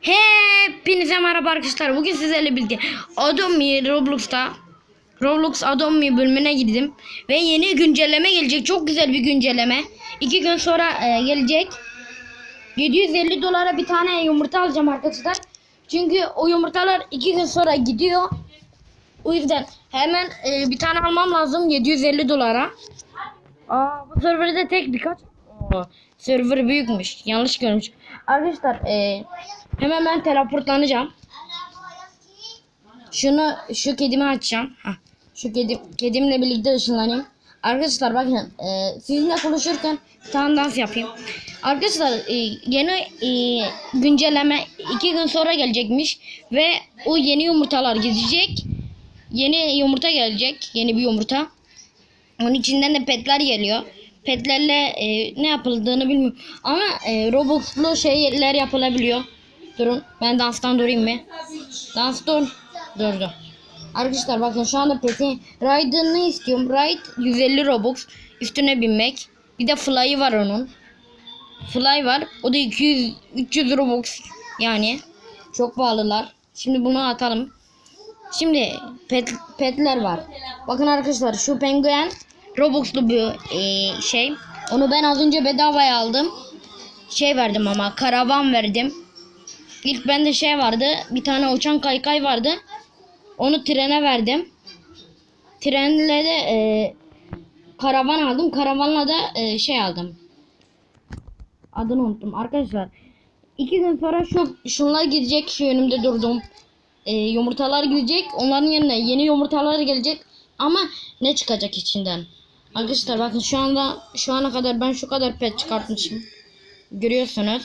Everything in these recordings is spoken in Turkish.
Hepinize merhaba arkadaşlar. Bugün sizlerle birlikte Adomi Roblox'ta Roblox Adomi bölümüne girdim. Ve yeni güncelleme gelecek. Çok güzel bir güncelleme. İki gün sonra e, gelecek. 750 dolara bir tane yumurta alacağım arkadaşlar. Çünkü o yumurtalar iki gün sonra gidiyor. O yüzden hemen e, bir tane almam lazım 750 dolara. Aa bu serverde tek birkaç. Oo, server büyükmüş. Yanlış görmüş. Arkadaşlar e, hemen ben teleportlanacağım. Şunu şu kedimi açacağım. Hah, şu kedim kedimle birlikte ışınlanayım. Arkadaşlar bakın e, sizinle konuşurken bir tane dans yapayım. Arkadaşlar e, yeni e, güncelleme iki gün sonra gelecekmiş ve o yeni yumurtalar gidecek. Yeni yumurta gelecek. Yeni bir yumurta. Onun içinden de petler geliyor. Petlerle e, ne yapıldığını bilmiyorum. Ama e, Robux'lu şeyler yapılabiliyor. Durun. Ben danstan durayım mı? Dans dur. Durdu. Arkadaşlar bakın şu anda petin Ride'ını istiyorum. Ride 150 Robux. Üstüne binmek. Bir de Fly'ı var onun. Fly var. O da 200 300 Robux. Yani çok pahalılar. Şimdi bunu atalım. Şimdi pet, petler var. Bakın arkadaşlar şu penguen Robux'lu bir e, şey. Onu ben az önce bedavaya aldım. Şey verdim ama karavan verdim. İlk bende şey vardı. Bir tane uçan kaykay vardı. Onu trene verdim. Trenle de e, karavan aldım. Karavanla da e, şey aldım. Adını unuttum. Arkadaşlar iki gün sonra şu şunlar gidecek. Şu önümde durdum e, yumurtalar gidecek. Onların yerine yeni yumurtalar gelecek. Ama ne çıkacak içinden? Arkadaşlar bakın şu anda şu ana kadar ben şu kadar pet çıkartmışım. Görüyorsunuz.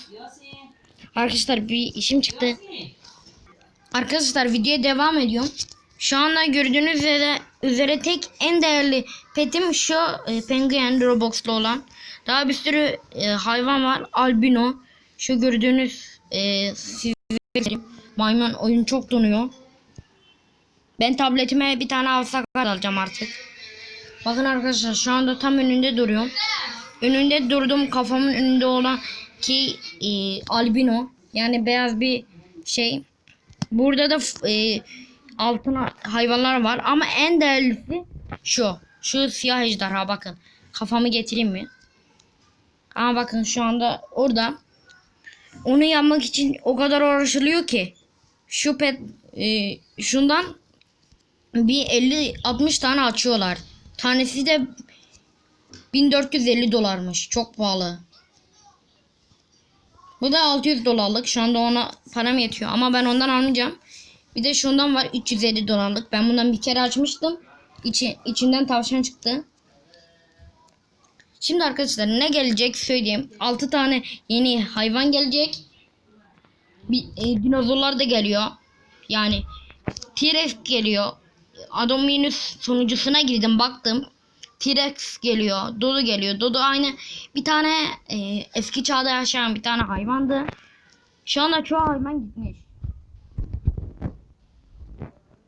Arkadaşlar bir işim çıktı. Arkadaşlar videoya devam ediyorum. Şu anda gördüğünüz üzere, üzere tek en değerli petim şu e, penguen Roblox'lu olan. Daha bir sürü e, hayvan var. Albino. Şu gördüğünüz e, size Maymun oyun çok donuyor. Ben tabletime bir tane alsak alacağım artık. Bakın arkadaşlar şu anda tam önünde duruyorum. Önünde durdum kafamın önünde olan ki e, albino yani beyaz bir şey. Burada da e, altın hayvanlar var ama en değerlisi şu. Şu siyah ejderha bakın. Kafamı getireyim mi? Ama bakın şu anda orada. Onu yapmak için o kadar uğraşılıyor ki şu pet e, şundan bir 50 60 tane açıyorlar. Tanesi de 1450 dolarmış. Çok pahalı. Bu da 600 dolarlık. Şu anda ona param yetiyor ama ben ondan almayacağım. Bir de şundan var 350 dolarlık. Ben bundan bir kere açmıştım. İçi, içinden tavşan çıktı. Şimdi arkadaşlar ne gelecek söyleyeyim. 6 tane yeni hayvan gelecek bir e, dinozorlar da geliyor. Yani T-Rex geliyor. Adominus sonucusuna girdim baktım. T-Rex geliyor. Dodo geliyor. Dodo aynı bir tane e, eski çağda yaşayan bir tane hayvandı. Şu anda çoğu hayvan gitmiş.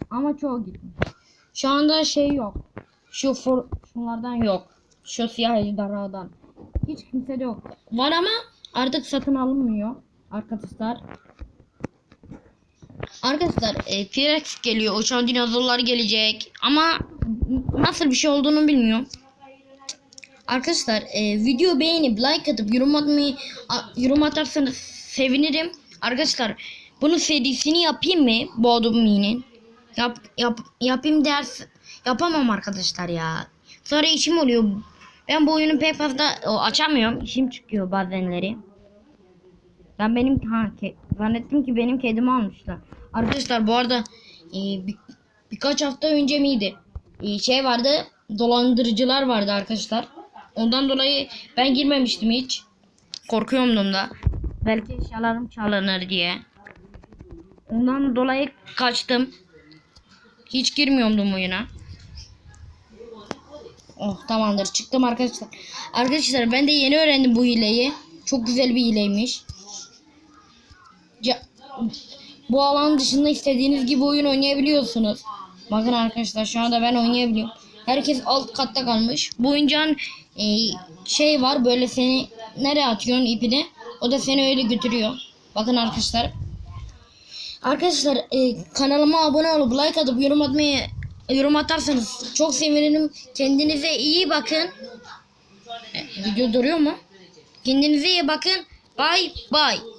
Ama çoğu gitmiş. Şu anda şey yok. Şu for, şunlardan yok. Şu siyah ejderhadan. Hiç kimse de yok. Var ama artık satın alınmıyor arkadaşlar. Arkadaşlar e, T-Rex geliyor. Uçan dinozorlar gelecek. Ama nasıl bir şey olduğunu bilmiyorum. Arkadaşlar e, video beğenip like atıp yorum atmayı a, yorum atarsanız sevinirim. Arkadaşlar bunun serisini yapayım mı? Bu Adobe'nin. Yap, yap, yapayım ders yapamam arkadaşlar ya. Sonra işim oluyor. Ben bu oyunu pek fazla o, açamıyorum. İşim çıkıyor bazenleri. Ben benim ha, ke, zannettim ki benim kedimi almışlar. Arkadaşlar bu arada e, bir, birkaç hafta önce miydi? E, şey vardı dolandırıcılar vardı arkadaşlar. Ondan dolayı ben girmemiştim hiç. Korkuyordum da. Belki eşyalarım çalınır diye. Ondan dolayı kaçtım. Hiç girmiyordum oyuna. Oh tamamdır çıktım arkadaşlar. Arkadaşlar ben de yeni öğrendim bu hileyi. Çok güzel bir hileymiş. Ca- bu alan dışında istediğiniz gibi oyun oynayabiliyorsunuz. Bakın arkadaşlar şu anda ben oynayabiliyorum. Herkes alt katta kalmış. Bu oyuncağın e, şey var böyle seni nereye atıyorsun ipini. O da seni öyle götürüyor. Bakın arkadaşlar. Arkadaşlar e, kanalıma abone olup like atıp yorum atmayı yorum atarsanız çok sevinirim. Kendinize iyi bakın. E, video duruyor mu? Kendinize iyi bakın. Bye bye.